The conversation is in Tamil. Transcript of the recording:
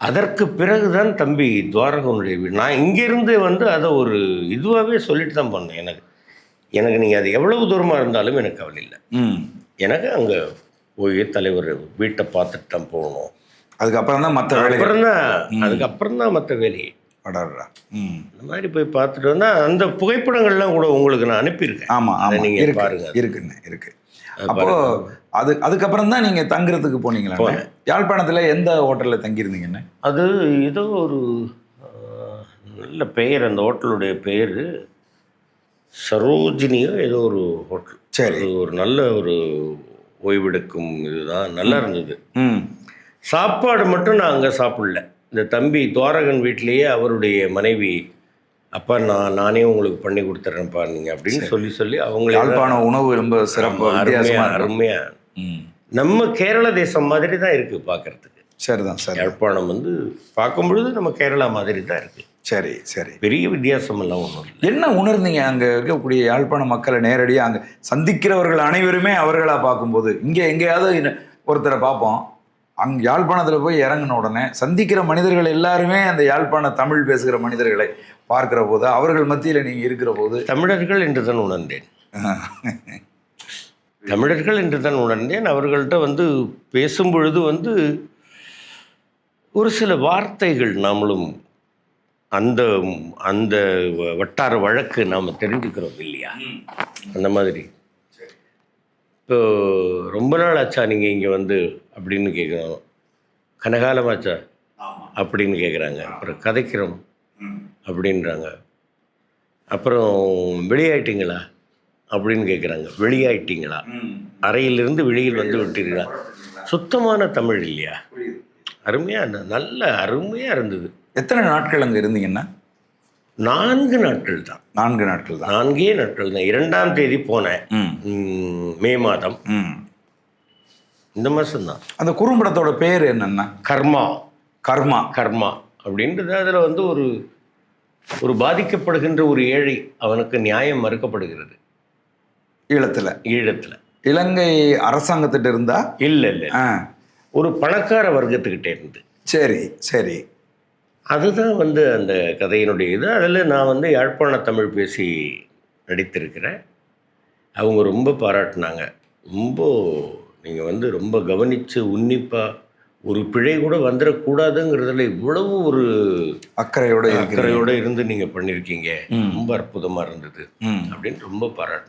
அதற்கு பிறகுதான் தம்பி துவாரகனுடைய வீடு. நான் இங்கேருந்து வந்து அதை ஒரு இதுவாகவே சொல்லிட்டு தான் பண்ணேன் எனக்கு எனக்கு நீங்கள் அது எவ்வளவு தூரமாக இருந்தாலும் எனக்கு கவலை இல்லை. ம். எனக்கு அங்கே போய் தலைவர் வீட்டை பார்த்துட்டு தான் போகணும். அதுக்கப்புறம் தான் மற்ற வேலைகள். அப்புறம் தான் அதுக்கப்புறம் தான் மற்ற வேலையை அடடா. ம். இந்த மாதிரி போய் பார்த்துட்டு வந்தால் அந்த புகைப்படங்கள்லாம் கூட உங்களுக்கு நான் அனுப்பியிருக்கேன். ஆமாம் ஆமாம் நீங்க இருக்கு பாருங்க. இருக்குண்ணே இருக்கு. அப்போ அது அதுக்கப்புறம் தான் நீங்க தங்குறதுக்கு போனீங்களா யாழ்ப்பாணத்துல எந்த ஹோட்டல்ல தங்கியிருந்தீங்கண்ணே அது ஏதோ ஒரு நல்ல பெயர் அந்த ஹோட்டலுடைய பெயர் சரோஜினியோ ஏதோ ஒரு ஹோட்டல். சரி. ஒரு நல்ல ஒரு ஓய்வெடுக்கும் இதுதான். நல்லா இருந்தது. ம். சாப்பாடு மட்டும் நான் அங்கே சாப்பிடல. இந்த தம்பி துவாரகன் வீட்டிலேயே அவருடைய மனைவி அப்பா நான் நானே உங்களுக்கு பண்ணி கொடுத்துட்றேன்ப்பா நீங்கள் அப்படின்னு சொல்லி சொல்லி அவங்களே தான் யாழ்ப்பாண உணவு ரொம்ப சிறப்பு வித்தியாசமா அருமையா இருக்கும் அருமையா. ம். நம்ம கேரள தேசம் மாதிரி தான் இருக்குது பார்க்கறதுக்கு. சரிதான் சரி யாழ்ப்பாணம் வந்து பார்க்கும் பொழுது நம்ம கேரளா மாதிரி தான் இருக்குது சரி சரி. பெரிய வித்தியாசம் எல்லாம் ஒன்றும் என்ன உணர்ந்தீங்க? அங்க இருக்கக்கூடிய யாழ்ப்பாண மக்களை நேரடியாக அங்க சந்திக்கிறவர்கள் அனைவருமே அவர்களா பார்க்கும்போது இங்க எங்கேயாவது ஒருத்தரை பார்ப்போம். அங்க யாழ்ப்பாணத்துல போய் இறங்கின உடனே சந்திக்கிற மனிதர்கள் எல்லாருமே அந்த யாழ்ப்பாண தமிழ் பேசுகிற மனிதர்களை பார்க்கிற போது அவர்கள் மத்தியில நீங்க இருக்கிற போது தமிழர்கள் என்று தான் உணர்ந்தேன். தமிழர்கள் என்று தான் உணர்ந்தேன். அவர்கள்ட்ட வந்து பேசும் பொழுது வந்து ஒரு சில வார்த்தைகள் நாமளும் அந்த அந்த வட்டார வழக்கு நாம் தெரிஞ்சுக்கிறோம் இல்லையா? அந்த மாதிரி. இப்போ ரொம்ப நாள் ஆச்சா நீங்கள் இங்கே வந்து அப்படின்னு கேட்குறோம் கனகாலமாச்சா? அப்படின்னு கேட்குறாங்க அப்புறம் கதைக்கிறோம் அப்படின்றாங்க. அப்புறம் வெளியாயிட்டீங்களா? அப்படின்னு கேட்குறாங்க வெளியாயிட்டீங்களா? அறையிலிருந்து வெளியில் வந்து விட்டீர்களா? சுத்தமான தமிழ் இல்லையா? அருமையாக நல்ல அருமையாக இருந்தது. எத்தனை நாட்கள் அங்க இருந்தீங்கன்னா? நான்கு நாட்கள் தான் நான்கு நாட்கள் தான் நான்கே நாட்கள் தான் இரண்டாம் தேதி போனேன். ம். மாதம். ம். இந்த மாதம்தான் அந்த குறும்படத்தோட பேர் என்னன்னா? கர்மா. கர்மா. கர்மா. அப்படின்றது அதில் வந்து ஒரு ஒரு பாதிக்கப்படுகின்ற ஒரு ஏழை அவனுக்கு நியாயம் மறுக்கப்படுகிறது. ஈழத்துல. ஈழத்தில். இலங்கை அரசாங்கத்திட்ட இருந்தா? இல்லை இல்லை. ஒரு பணக்கார வர்க்கத்துக்கிட்டே இருந்து. சரி சரி. அதுதான் வந்து அந்த கதையினுடைய இது. அதில் நான் வந்து யாழ்ப்பாண தமிழ் பேசி நடித்திருக்கிறேன். அவங்க ரொம்ப பாராட்டினாங்க. ரொம்ப நீங்கள் வந்து ரொம்ப கவனித்து உன்னிப்பாக ஒரு பிழை கூட வந்துடக்கூடாதுங்கிறதுல இவ்வளவு ஒரு அக்கறையோட அக்கறையோடு இருந்து நீங்கள் பண்ணியிருக்கீங்க. ரொம்ப அற்புதமாக இருந்தது. அப்படின்னு ரொம்ப பாராட்டு.